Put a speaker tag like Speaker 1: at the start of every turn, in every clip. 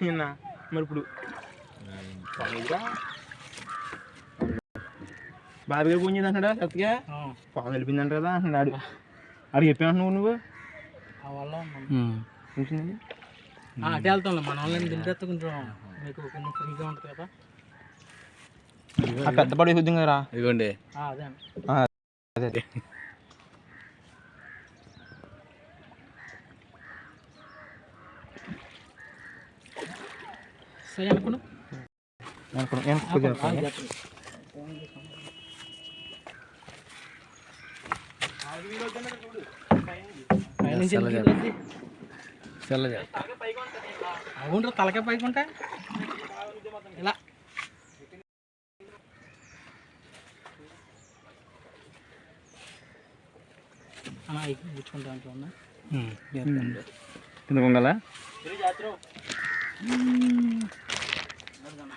Speaker 1: నిన్న. మరి ఇప్పుడు బాబు గారు ఫోన్ చేసి అంటాడా సత్తిగా పాము వెళ్ళిపోయిందంట కదా అంటున్నాడు. ఆడు చెప్పాను నువ్వు?
Speaker 2: అటు వెళ్తాంలే మన వాళ్ళని దింపేస్తే కొంచెం మీకు కొంచెం ఫ్రీగా ఉంటుంది కదా.
Speaker 1: ఆ పెద్ద పడి చూద్దాం కదా
Speaker 3: ఇదిగోండి.
Speaker 2: ఆ, అదే
Speaker 1: అదే.
Speaker 2: అనుకున్నా. పైనుంచి ఎందుకు ఇదొద్ది?
Speaker 3: చల్లగా
Speaker 2: అవునరా తలకే పైకి ఉంటా? ఇలా. అంటే ఉన్నా.
Speaker 3: కింద పొంగలా
Speaker 2: చాకుదా పడుతుందా వారకంటున్నావా
Speaker 1: మీకు అలాగే అది మీది కొరకలదేమో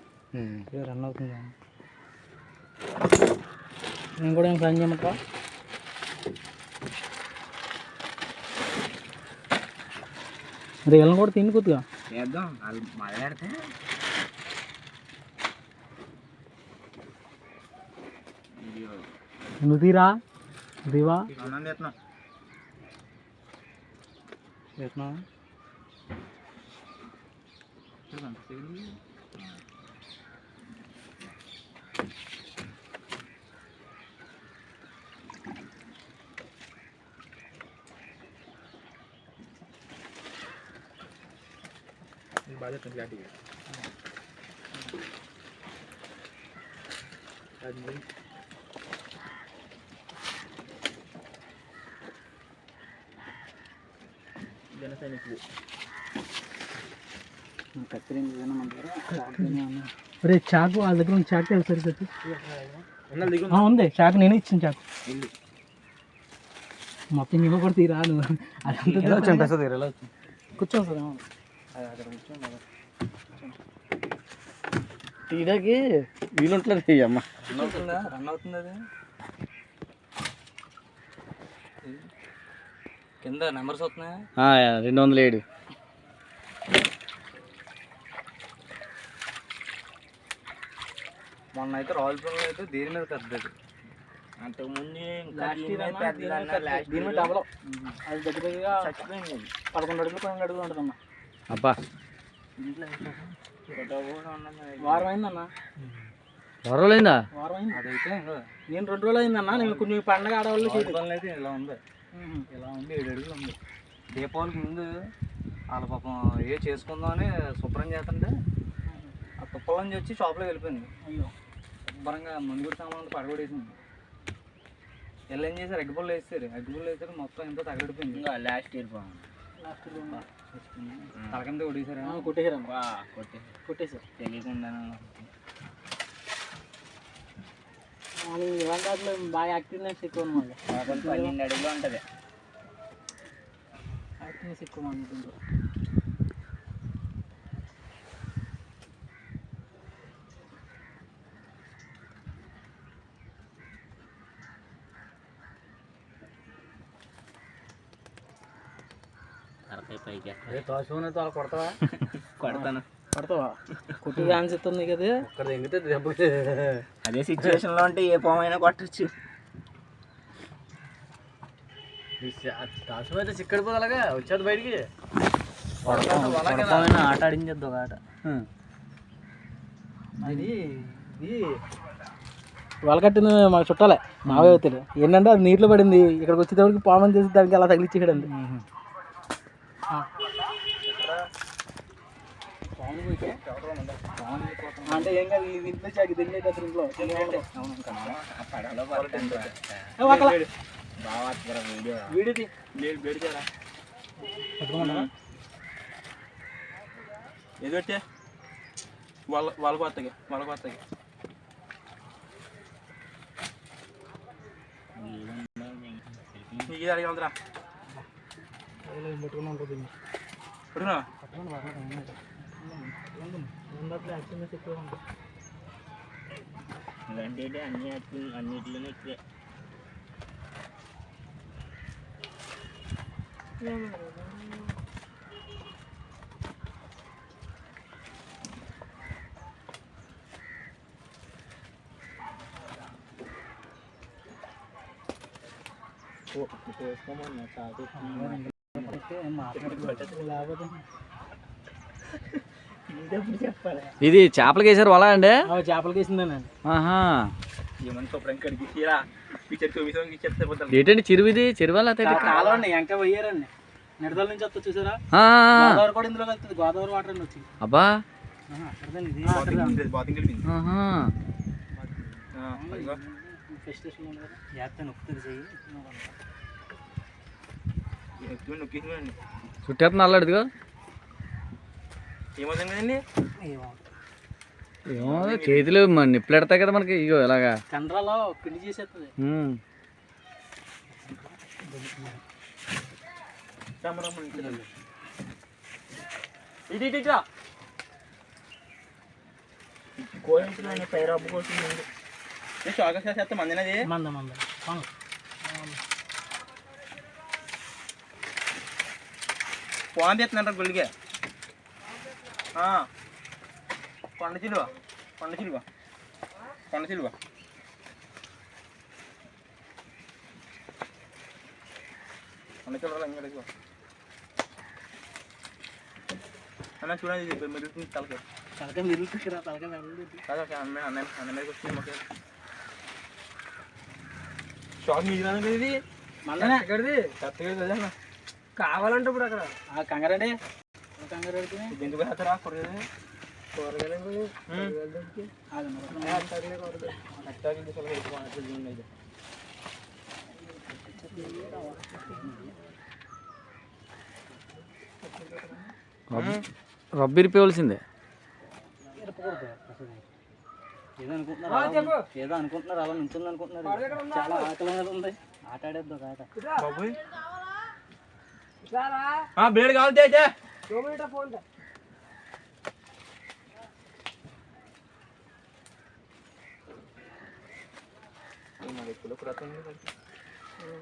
Speaker 2: మీరు రన్ అవుతుంది నేను కూడా ఏం ప్లాన్ చేయమంటావా మరి వెళ్ళను కూడా తిని కొద్దిగా
Speaker 1: చేద్దాం వాళ్ళు మాట్లాడితే
Speaker 2: నువ్వు తీరా దివా
Speaker 1: అవునండి ఎత్తున్నాం
Speaker 2: ఎట్లా
Speaker 1: చెప్తుంది గట్టిగా అది జన సైనికులు
Speaker 2: రే చాకు వాళ్ళ దగ్గర ఉంది చాకు తెలుసు సరిగ్గా ఉంది చాకు నేనే ఇచ్చిన చాకు మొత్తం ఇవ్వ కూడా తీరా నువ్వు అదంతా కూర్చో సార్
Speaker 3: తీయడానికి వీలుంటలేదు అమ్మ.
Speaker 2: రన్ అవుతుంది? అది? కింద నెంబర్స్ వస్తున్నాయా?
Speaker 3: రెండు వందల ఏడు.
Speaker 2: మొన్న అయితే రాయలపురం అయితే దీని మీద పెద్దది?
Speaker 1: అంతకుముందు.
Speaker 2: పదకొండు అడుగులు పన్నెండు అడుగులు ఉంటుందన్న
Speaker 3: అబ్బా.
Speaker 2: వారం అయిందన్న
Speaker 3: వరవలేదా
Speaker 2: వారం అయింది అదైతే నేను రెండు రోజులు అయిందన్న నేను కొన్ని పండగ ఆడవాళ్ళు అయితే ఇలా ఉంది. ఇలా ఉంది ఏడు అడుగులు ఉంది. దీపావళికి ముందు వాళ్ళ పాపం ఏ చేసుకుందామని శుభ్రం చేస్తుంటే ఆ తుప్పలోంచి వచ్చి షాప్లోకి వెళ్ళిపోయింది. అయ్యో. శుభ్రంగా మందుగుడి సామాన్లు పడగొడేసింది వీళ్ళు ఏం చేశారు? అగ్గిపుల్లు వేస్తారు. అగ్గిపుల్లు వేసారు మొత్తం ఎంత తగలడిపోయింది.
Speaker 1: ఇంకా లాస్ట్ ఇయర్ బాగుంది
Speaker 2: తలకింద కొట్టేశారా?
Speaker 1: బా కొట్టి.
Speaker 2: కొట్టేశారు
Speaker 1: తెలియకుండా
Speaker 2: ఇలాంటి వాటిలో బాగా యాక్టివ్నెస్ ఎక్కువ అనమాట
Speaker 1: పన్నెండు అడుగులు ఉంటుంది.
Speaker 2: యాక్టివ్నెస్ ఎక్కువ అనుకుంటారు
Speaker 1: తలకాయ పైకి.
Speaker 2: కొడతావా?
Speaker 1: కొడతాను.
Speaker 2: కొడతావా? కుట్టి డాన్స్ ఇస్తుంది కదా.
Speaker 3: ఒక్కడ ఎంగితే దెబ్బ
Speaker 1: అదే ఉంటే ఏ పామైనా కొట్టచ్చు.
Speaker 3: అయితే చిక్కడిపోదు అలాగా వచ్చేది బయటికి.
Speaker 2: ఆట ఆడించద్దు ఒక ఆట. అది ఇది మాకు చుట్టాలే మావే అవుతాడు ఏంటంటే అది నీటిలో పడింది ఇక్కడికి వచ్చేటప్పటికి పామని చేసి దానికి అలా తగిలిచ్చేయడండి అంటే ఏం కాదు ఇది ఇంట్లో చాకి తినేటప్పుడు ఇంట్లో వీడిది.
Speaker 1: పెట్టే? వాళ్ళ వాళ్ళ కొత్తగా వాళ్ళ కొత్తగా నీకు ఇది అడగలరా
Speaker 2: పెట్టుకుని ఉంటుంది
Speaker 1: పడుకున్నా
Speaker 3: ఇది చేపలకి వేసారు వల అండి?
Speaker 2: చేపలకి
Speaker 1: పోతారు
Speaker 3: ఏంటండి చెరువు ఇది చెరువు లేకపోతే ఏంటి?
Speaker 2: కాలం అండి ఇంకా పోయారండి. నిడదల నుంచి వస్తుంది చూసారా?
Speaker 3: ఆ, ఆ, ఆ.
Speaker 2: గోదావరి కూడా ఇందులో కలుస్తుంది గోదావరి వాటర్ అండి వచ్చింది.
Speaker 3: అబ్బా.
Speaker 2: అక్కడదండి ఇది.
Speaker 1: ఏమవుతుంది కదండి
Speaker 2: ఏమో
Speaker 3: ఏమో చేతులు నిప్పులు ఎడతాయి కదా మనకి. ఇగో ఇలాగా.
Speaker 2: కండ్రాలో పిండి చేసేస్తుంది.
Speaker 1: ఇది ఇది చేస్తే మందినది
Speaker 2: మంద మంద. అవును.
Speaker 1: ఫోన్ తీస్తున్నాడు గుళ్ళిగా కొండ చిలువ కొండ చిలువ కొండ చిలువ కొండ చిలువ ఇంకడికి అన్న చూడండి ఇది మెరుగుతుంది తలకి
Speaker 2: తలకాయ మిరుగుతుంది కదా తలకాయ మిరుగుతుంది
Speaker 1: కాదు ఓకే అన్న అన్న అన్న మీదకి వస్తుంది మాకు షాక్ మీదిరాను కదా ఇది
Speaker 2: మళ్ళీ
Speaker 1: ఎక్కడిది కరెక్ట్గా కదా అన్న
Speaker 2: కావాలంటే ఇప్పుడు అక్కడ ఆ కంగారండి కంగారు పెడుతుంది
Speaker 1: ఇది ఎందుకు కూరగాయలు. కూరగాయలు
Speaker 3: రబ్బ- రబ్బు ఇరిపోవలసిందే
Speaker 2: ఏదో అనుకుంటున్నారు. ఏదో అనుకుంటున్నారు అలా నుంచింది అనుకుంటున్నారు చాలా ఆకలి మీద ఉంది ఆట. ఆడేద్దాం ఆట
Speaker 1: బాబోయ్. ఆ, బ్లేడ్ కావాలి తే,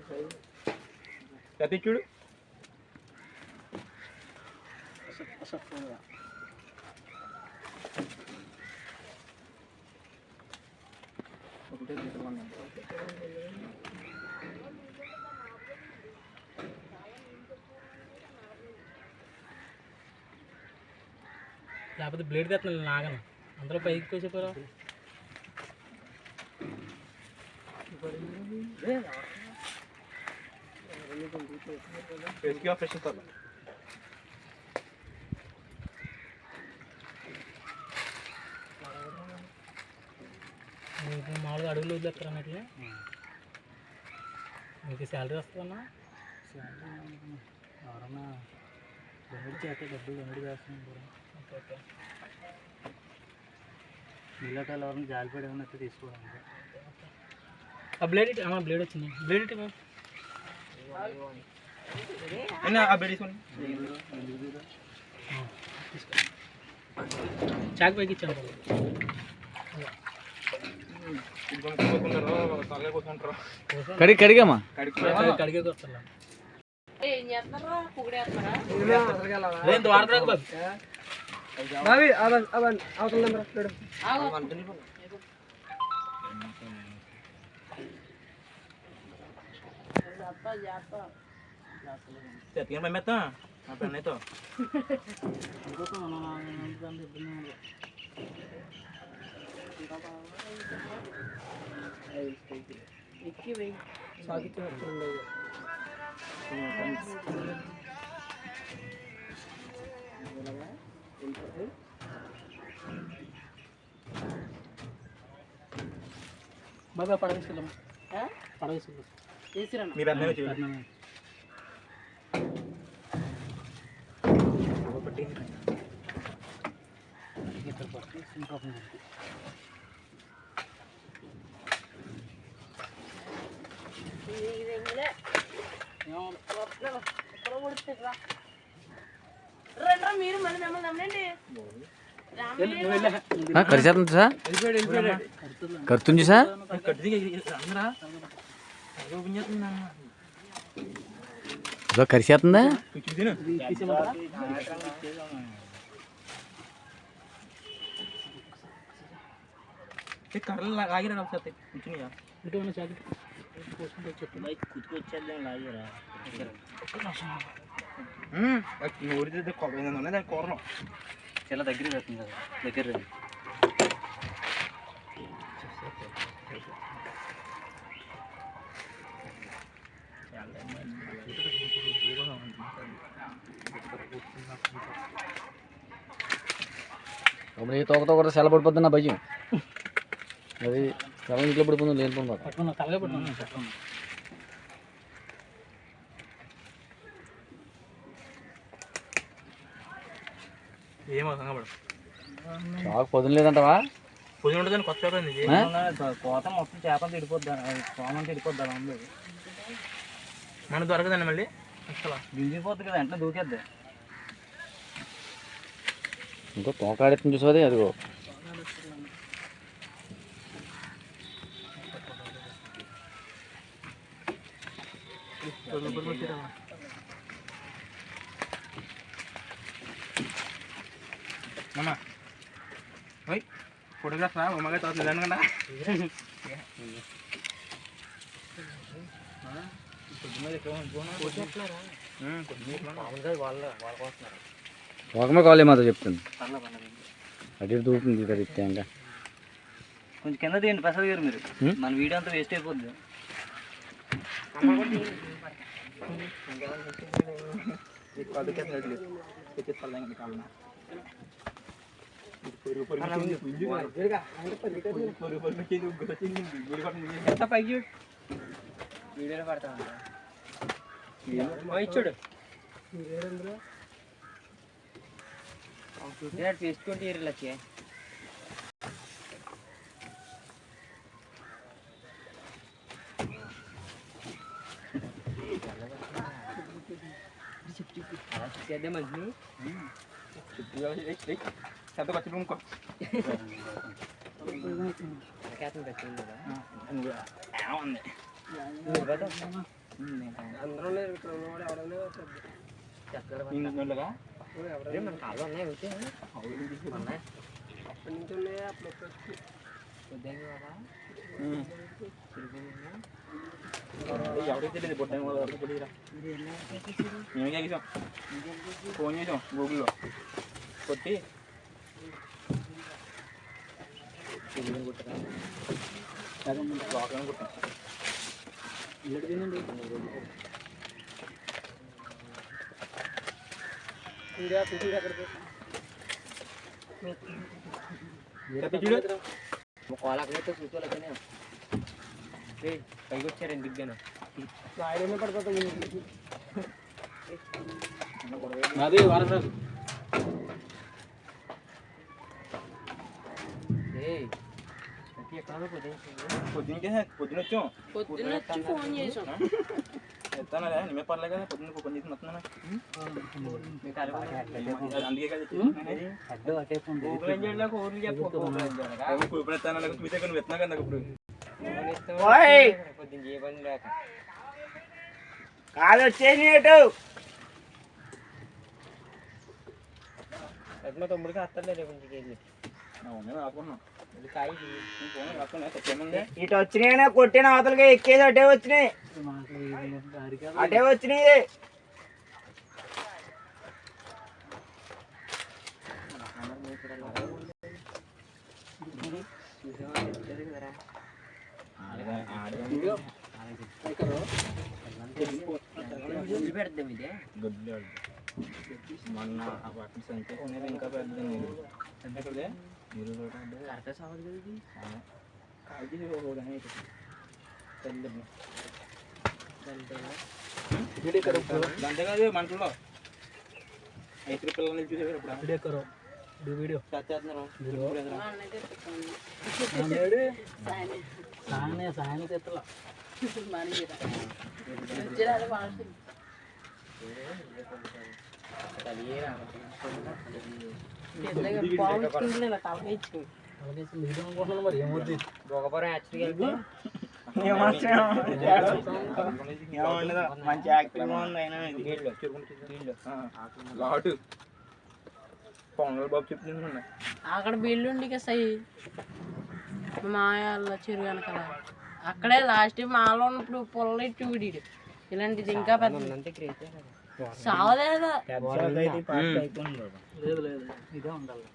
Speaker 1: తే. కత్తి చూడు.
Speaker 2: లేకపోతే బ్లేడ్ తెస్తున్నాను నాగను అందరూ పైకి కోసేపోరా
Speaker 1: ఫేస్కి ఫ్రెష్ ఇస్తారు
Speaker 2: మీకు మామూలుగా అడుగులు వదిలేస్తారు అన్నట్లు మీకు శాలరీ వస్తుందన్నా? ఎవరన్నా డొనేట్ చేస్తే డబ్బులు డొనేట్ చేస్తున్నాం ఓకే ఓకే. మిల్లట్ ఎవరైనా జాలిపడి ఏమన్నా తీసుకోవాలి ఆ బ్లేడ్ ఇటు అమ్మా బ్లేడ్ వచ్చింది. బ్లేడ్ ఇటు ఇవ్వు.
Speaker 1: ఆ బెడ్ తీసుకోండి.
Speaker 2: చాక్ పైకి ఇచ్చాను.
Speaker 3: కడిగి కడిగామా?
Speaker 2: కడిగే వస్తాను
Speaker 4: ఏం
Speaker 2: వాడతారు? బాబు
Speaker 1: చెత్తగా పంపేస్తాం మా పెన్నైతో
Speaker 2: అందుకోసం మనం దాన్ని ఇబ్బంది ఉంది.
Speaker 4: ఎక్కి వెయ్యి
Speaker 2: బాబా పడవ తీసుకెళ్ళమ్మా
Speaker 4: ఆ?
Speaker 2: పడవ తీసుకెళ్ళి
Speaker 4: తీసుకురాను
Speaker 1: మీ పెద్ద వచ్చి
Speaker 4: ఇది ఎంగిలే. వస్తున్నాను. ఎక్కడో పడుతుంది రా. రండి రా, మీరు మళ్ళీ మిమ్మల్ని రామయ్య
Speaker 3: కరిచేస్తుంది సార్ కరుతుంది సార్
Speaker 1: అందరా ఓపెన్ చేస్తుంది నాన్న.
Speaker 3: ఇదో కరిచేస్తుందా
Speaker 1: కూర్చుని కర్రలు లాగిరా ఊరి కొబ్బరి దాని కూరలో
Speaker 5: చాలా దగ్గర పెడుతుంది కదా దగ్గర రండి.
Speaker 3: అప్పుడు ఏ తోక తోక సెల పడిపోద్ది నా భయం అది సెల ఇంట్లో పడిపోతుంది లేని పడిపోతుంది
Speaker 1: ఏమో సంగపడు
Speaker 3: చాకు పొద్దున లేదంటవా?
Speaker 1: పొద్దున ఉంటుంది కొత్త చేప ఇది
Speaker 5: కోత మొత్తం చేపలు తిడిపోద్దా కోమం తిడిపోద్దా ఉంది
Speaker 1: మన దొరకదండి మళ్ళీ. అసలు.
Speaker 5: దిగిపోద్ది కదా వెంటనే దూకేద్ది.
Speaker 3: ఇంకో తోకాడెత్తుంది చూసాది అదిగో.
Speaker 1: ఉమ్మగా తర్వాత నిదానం కదా
Speaker 3: తోకమే కావాలి మాతో చెప్తుంది అటు ఇటు దూకుతుంది ఇక్కడ ఇస్తే ఇంకా
Speaker 5: కొంచెం కింద తీయండి ప్రసాద్ గారు మీరు? మన వీడియో అంతా వేస్ట్ అయిపోద్ది పైకి వీడియోలో పడతా చూడు తీసుకుంటే లక్ష్య చేద్దాం మంచి
Speaker 1: ఎంత ఖర్చు ఇంకో
Speaker 5: కేతం పెట్టింది కదా
Speaker 1: ఏముంది
Speaker 5: అందరూ లేరు ఇక్కడ ఉన్నవాడు ఎవడన్నా
Speaker 1: ఇందులోగా
Speaker 5: మన కాళ్ళు ఉన్నాయి వచ్చి ఉన్నాయి అప్పటి నుంచి ఉన్నాయి అప్పుడు ఉదయం కదా
Speaker 1: ఎవరికి తెలియదు పొట్టాను కూడా ఎవరికి తెలియదురా మేమే చేసాం ఫోన్ చేసాం గూగుల్లో కొట్టి లోకల్ కొట్టాం చూడు
Speaker 5: కోలాకైతే కూర్చోలేకనే పైకి వచ్చారండి దిగ్గాను
Speaker 3: అది వారసరాజు
Speaker 5: ఏయ్ ప్రతి ఎక్కడ పొద్దున
Speaker 1: పొద్దునకే పొద్దున వచ్చాం
Speaker 4: పొద్దున్న వచ్చి ఫోన్ చేసాం
Speaker 1: ఎత్తానా నిమే పర్లే కదా పొద్దున్న పని చేసి వస్తున్నాను
Speaker 5: మీకు అరవై
Speaker 1: అందుకే కదా
Speaker 5: అడ్డు అటే గూగుల్ ఏం చేయలేక ఊర్లు చెప్పు గూగుల్ ఏం చేయలేక
Speaker 1: ఇప్పుడు ఎత్తాను మీ దగ్గర నువ్వు ఎత్తున్నా కదా ఇప్పుడు
Speaker 5: గూగుల్ ఇస్తే పొద్దున్న చేయబడి లేక
Speaker 1: కాదు వచ్చేసి ఏటు
Speaker 5: అది మా తమ్ముడికి అత్తలేదు కొంచెం కేజీ
Speaker 1: అవును ఆపుకున్నాం
Speaker 6: ఇటు వచ్చినాయి కొట్టిన అవతలకి ఎక్కేది అటే వచ్చినాయి. అటే వచ్చినాయి.
Speaker 5: పెడతాం ఇదే.
Speaker 1: గుడ్లు మొన్న అపార్ట్మెంట్స్ అంటే కొనేది ఇంకా పెద్ద మీరు అంటే ఇక్కడ మీరు కూడా అంటే
Speaker 5: కరెక్ట్ సాగు కదా ఇది
Speaker 1: కాల్చి ఒకదాని పెద్ద
Speaker 5: అంటే
Speaker 1: అంతే కాదు మనుషుల్లో ఐదు పిల్లల్ని చూసేవారు ఇప్పుడు
Speaker 2: వీడియో
Speaker 4: వాళ్ళనైతే ఎత్తుకోండి. సాయనే.
Speaker 2: సాయనే సాయనే తెత్తలా
Speaker 1: మంచి యాక్టివ్గా ఉంది అయినా ఇది లాటు పొంగల్ బాబు చెప్తున్నాను
Speaker 4: అక్కడ బిల్లుండి ఉండి సై మాయాల చెరువు వెనకాల. అక్కడే లాస్ట్ మాలో ఉన్నప్పుడు పొల్లెట్టు వీడి ఇలాంటిది ఇంకా పెద్ద సావదేదా
Speaker 2: లేదు లేదు ఇదే ఉండాలి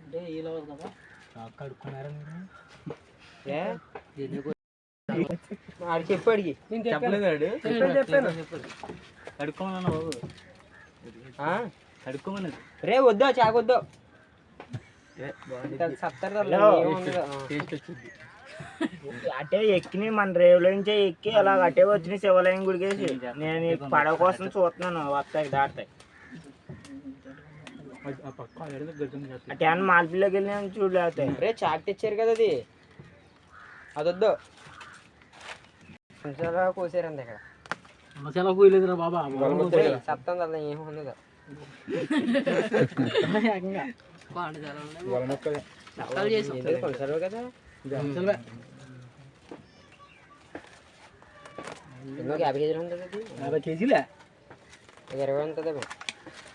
Speaker 2: అంటే ఈ లెవెల్ కదా కడుక్కున్నారా మీరు
Speaker 5: ఆడు
Speaker 2: చెప్పలేదు
Speaker 5: చెప్పాను
Speaker 2: కడుక్కోమన్నా బాబు
Speaker 5: ఆ?
Speaker 2: కడుక్కోమన్నది
Speaker 5: రే వద్దు చాకొద్దు సత్తర్
Speaker 2: టేస్ట్ వచ్చింది
Speaker 6: అటే ఎక్కి మన రేవులో నుంచే ఎక్కి అలా అటే వచ్చిన శివాలయం గుడికేసి. నేను ఈ పడవ కోసం చూస్తున్నాను వస్తాయి దాటాయి అటే అన్న మాల్పిల్లోకి వెళ్ళి చూడలేతాయి
Speaker 5: రే చాక్ తెచ్చారు కదా అది. అదొద్దు. కొంచెం కోసారండి ఇక్కడ
Speaker 2: మసాలా పోయలేదురా బాబా.
Speaker 5: సత్తం కదా ఏం ఉండదు
Speaker 2: ఏకంగా
Speaker 4: పాడుదల చక్కలు చేసి
Speaker 5: ఎందుకు కొంచెం కదా.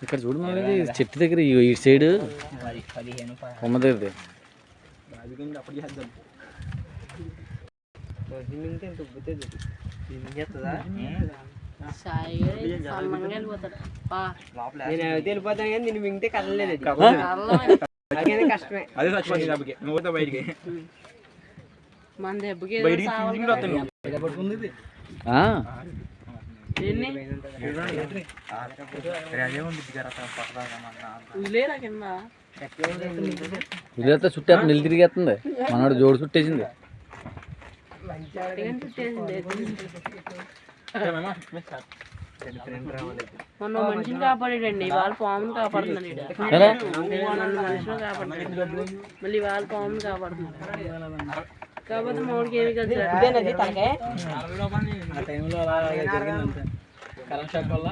Speaker 3: ఇక్కడ చూడు చెట్టు దగ్గర ఈ ఈ సైడ్. కొమ్మ దగ్గరది.
Speaker 5: వెళ్ళిపోతాను కానీ నేను మింగితే కదలలేదు కష్టమే.
Speaker 1: అదే బయటికి.
Speaker 4: మన దెబ్బకి
Speaker 3: ఇదంతా చుట్టేస్తుంది నిల్ తిరిగేస్తుంది. మనోడు జోడు చుట్టేసింది.
Speaker 4: మొన్న మనిషిని కాపాడాడండి వాళ్ళ పాముని కాపాడుతున్నాడు మళ్ళీ వాళ్ళ పాముని కాపాడుతున్నాడు. కాకపోతే మూడుకి ఏమి కదా
Speaker 5: ఇదేనది తలకాయ.
Speaker 2: ఆ టైంలో అలా కరెంట్ షాక్ వల్ల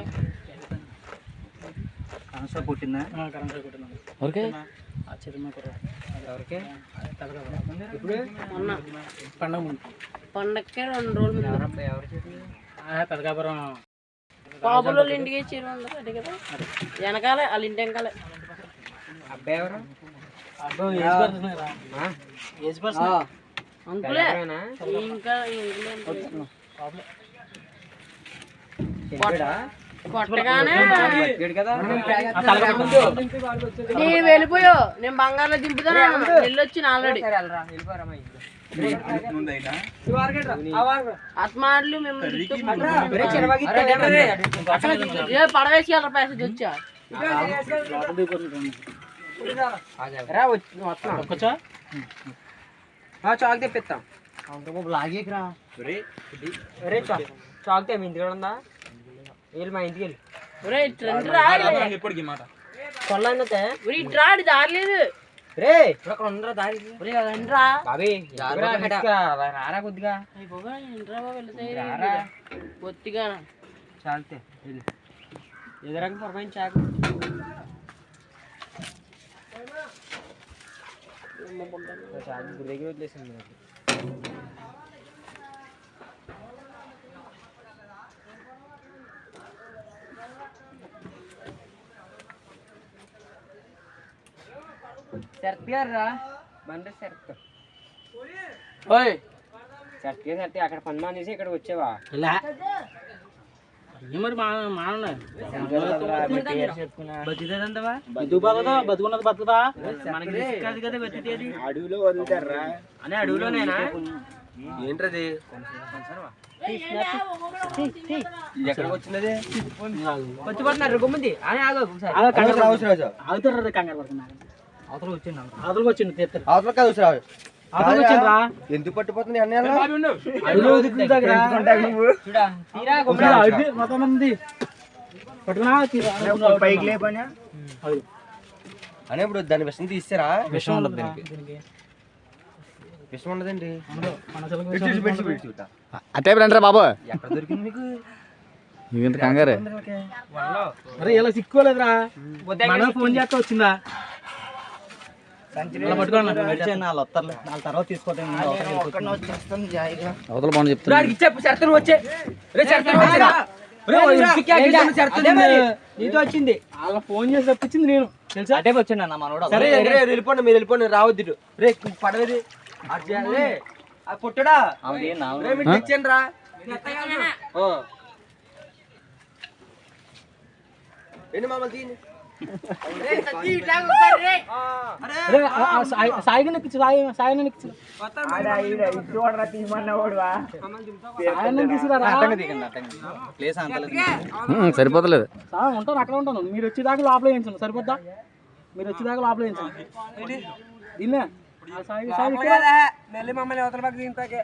Speaker 2: కరెంట్ షాక్ కొట్టిందా? కరెంట్ షాక్ కొట్టిందా.
Speaker 3: ఓకే
Speaker 2: ఆశ్చర్యమే కూడా.
Speaker 5: ఎవరికి?
Speaker 2: ఇప్పుడు
Speaker 4: మొన్న.
Speaker 2: పండగ ముందు.
Speaker 4: పండక్కే రెండు రోజులు
Speaker 2: పెదకాపురం
Speaker 4: వాళ్ళ ఇంటికి చీర అదే కదా. వెనకాలే వాళ్ళ ఇంటి వెనకాలే.
Speaker 5: అబ్బాయి ఎవరు?
Speaker 2: అబ్బో ఏజ్ పర్సన్? Age person?
Speaker 4: అంకులే? ఇంకా? కొట్టగానే
Speaker 5: కదా.
Speaker 4: నేను వెళ్ళిపోయావు నేను బంగారులో దింపుతాను? వెళ్ళొచ్చిన ఆల్రెడీ. మేము. ఏ పడవేసి వెళ్ళరా ప్యాసేజ్ వచ్చా
Speaker 5: రా, వచ్చి- చాక్ తెప్పిస్తాం
Speaker 2: లాగేకిరా
Speaker 5: అరే చా చాక్ తె మీ ఇంటికి ఉందా వెళ్ళి మా ఇంటికి వెళ్ళి
Speaker 4: ఒరే ట్రెండ్ రా
Speaker 1: ఇప్పటికి మాట
Speaker 5: కొల్లన్నతే
Speaker 4: ఒరే ఇటు రా
Speaker 5: ఉండరా దారి
Speaker 4: ఒరే
Speaker 5: బాబీ రారా కొద్దిగా
Speaker 4: బాబు వెళ్తాయి బొత్తిగా
Speaker 5: చాలితే వెళ్ళి ఎదురకి పొరపాటు చాకు చాకు గుడి దగ్గర వదిలేసింది నాకు శరత్ గారు రా బండి శరత్
Speaker 2: ఓయ్
Speaker 5: శరత్ గారు శరత్ అక్కడ పని మానేసి ఇక్కడ వచ్చావా
Speaker 2: బతుకున్నది బతుకుతా
Speaker 5: మనకి risk కాదు కదా బతికేది
Speaker 6: అడవిలో వదులుతారా?
Speaker 5: అనే అడవిలోనేనా?
Speaker 1: ఏంటది ఎక్కడికి వచ్చినది
Speaker 5: వచ్చిపోతున్నారు గుమ్మంది. అని ఆగు ఒకసారి.
Speaker 2: ఆగుతారు రే కంగారు పడుతున్నారు అవతల వచ్చింది అవతలకి వచ్చింది తీస్తారు
Speaker 6: అవతల కాదు ఎందుకు పట్టుపోతుంది అన్నీ
Speaker 2: అడుగులో దిగులు దగ్గర
Speaker 5: చూడా తీరా
Speaker 2: ఒకసారి అడిగి మొత్తం మంది పట్టుకున్నా తీరా.
Speaker 6: పైకి లేపనా?
Speaker 2: అది.
Speaker 7: అని ఇప్పుడు దాని విషయం తీస్తారా
Speaker 2: విషయం ఉండదు దీనికి.
Speaker 7: విషయం ఉండదండి.
Speaker 2: ఉండదు. మన చిలక
Speaker 7: పెట్టి
Speaker 2: విషయం
Speaker 7: చూడు, పెట్టి
Speaker 2: ఉండదు.
Speaker 7: చూడు, చూడు.
Speaker 3: అటే రండి బాబు.
Speaker 7: ఎక్కడ దొరికింది మీకు
Speaker 3: నీకెంత కంగారే?
Speaker 2: అరే ఇలా సిక్కోలేదురా మన ఫోన్ చేస్తే వచ్చిందా? అలా పట్టుకోండి నాకు
Speaker 8: నడిచాను వాళ్ళు వస్తారు వాళ్ళ తర్వాత తీసుకోవటం
Speaker 3: అవతల బాగుంది చెప్తున్నా.
Speaker 7: వచ్చే.
Speaker 2: నీతో వచ్చింది. అలా ఫోన్ చేసి తప్పించింది నేను. తెలుసా?
Speaker 8: అటే వచ్చాను అన్న మనోడు.
Speaker 7: సరే వెళ్ళిపోండి మీరు వెళ్ళిపోండి రావద్దు రే పడవేది. అది రే ఆ పుట్టడా?
Speaker 8: ఆమెది నా
Speaker 7: రే. ఏంటి
Speaker 2: సాయిగా సాయి సాయిని
Speaker 3: సరిపోతలేదు.
Speaker 2: ఉంటాను అక్కడ ఉంటాను. మీరు వచ్చేదాకా లోపల వేయించండి సరిపోద్దా? మీరు వచ్చేదాకా లోపల వేయించండి దీన్నే.
Speaker 7: మళ్ళీ మమ్మల్ని అవతల పక్క దీంతాకే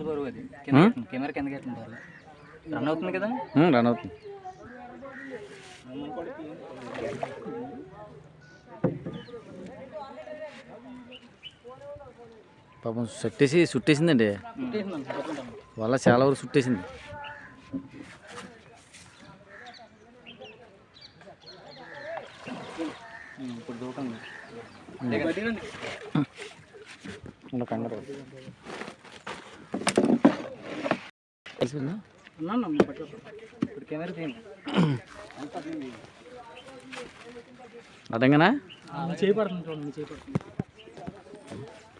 Speaker 8: బరువు అది కెమెరా కిందకి ఎట్టుంటారు రన్ అవుతుంది కదా?
Speaker 3: రన్ అవుతుంది. పాపం చుట్టేసి చుట్టేసిందండి. వల్ల చాలా వరకు చుట్టేసింది
Speaker 8: ఉమ్, ఇప్పుడు దూకండి
Speaker 2: పట్టిరండి.
Speaker 3: ఉన్న కంగారు కలిసిపోయిందా
Speaker 2: ఉన్నాను అమ్మ, పట్టుకో.
Speaker 8: ఇప్పుడు కెమెరా తీయండి
Speaker 3: అదంగానా
Speaker 2: మీ చేయి పడుతుంది చూడండి మీ చేయి పడుతుంది
Speaker 8: రన్ అవుతుంది కదా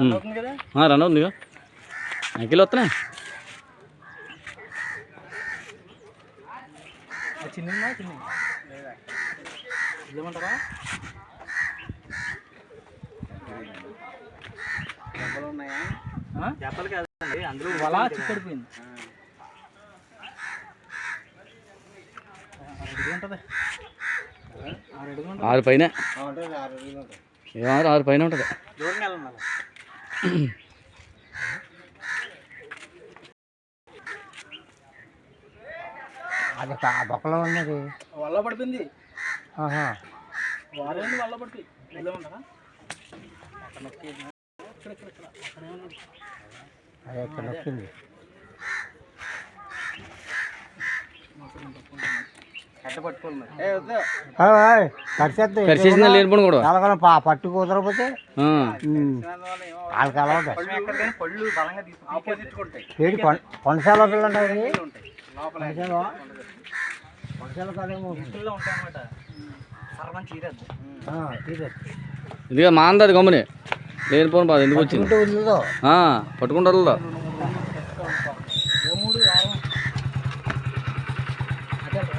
Speaker 3: ఉమ్.
Speaker 8: అవుతుంది కదా?
Speaker 3: రన్ అంకెళ్ళు వస్తున్నాయి.
Speaker 2: వల చిక్కడిపోయింది ఆరు
Speaker 3: పైన. ఆరు పైన ఉంటుంది.
Speaker 9: అది బొక్కలో ఉన్నది.
Speaker 2: వల్ల పడిపోయింది వారేంటి వల్ల పడిపోయి ఇక్కడ ఇక్కడ ఇక్కడ.
Speaker 9: అది ఎక్కడ నొక్కింది.
Speaker 3: లేనిపోను కూడా.
Speaker 9: పట్టు కుదరకపోతే
Speaker 3: ఆ.
Speaker 9: వాళ్ళకి అలవాటు ఏడు పిల్లలు ఉంటాయి.
Speaker 3: ఇదిగా మా అందది గమ్ముని. లేనిపోను బాధ ఎందుకు వచ్చింది? పట్టుకుంటారు
Speaker 2: ఓ మూడు వారం అదే అక్కడ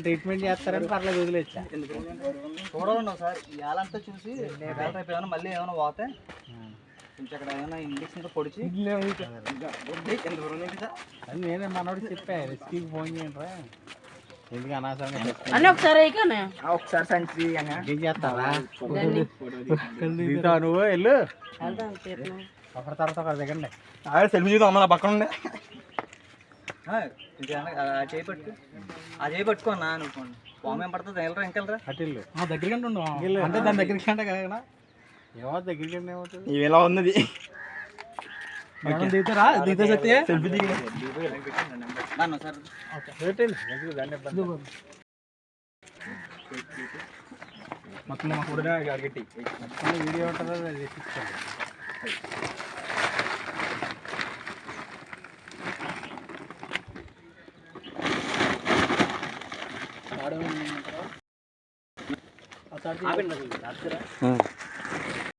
Speaker 8: ట్రీట్మెంట్ చేస్తారని పర్లేదు వదిలేచ్చా చూడండి ఒకసారి ఇవాళంతా చూసి రేపు ఏమైనా మళ్ళీ ఏమైనా పోతే కొంచెం అక్కడ ఏమైనా ఇంజక్షన్తో పొడిచి ఎంత దూరం నుంచి సార్?
Speaker 10: నేనే మనోడు చెప్పా రెస్క్యూకి ఫోన్ చేయండి రా ఎందుకు అనవసరంగా
Speaker 6: అన్నీ ఒకసారి
Speaker 1: సంచి
Speaker 10: ఏం చేస్తావా? నువ్వు వెళ్ళు. ఒకరి తర్వాత ఒకరి దిగండి
Speaker 1: సెల్ఫీ చూద్దాం పక్కన ఉండే.
Speaker 8: ఏమైనా ఆ చేయి పట్టుకు. ఆ చేయి పట్టుకో అన్న అనుకోండి పాము ఏం పడుతుంది? వెళ్ళరా ఇంకెళ్ళరా
Speaker 10: అటు వెళ్ళు. దగ్గరికి ఉండు. అంటే దాని దగ్గరికి అంటే కదా ఏమో దగ్గరికి అంటే ఏమవుతుంది
Speaker 1: ఇవేలా ఉన్నది?
Speaker 10: దిగుతారా? దిగుతా సత్య?
Speaker 1: సెల్ఫీ దిగి. మొత్తం మా కూడా అడిగట్టి
Speaker 10: మళ్ళీ వీడియో ఉంటుందో అది తీసుకోండి
Speaker 8: ఆపండి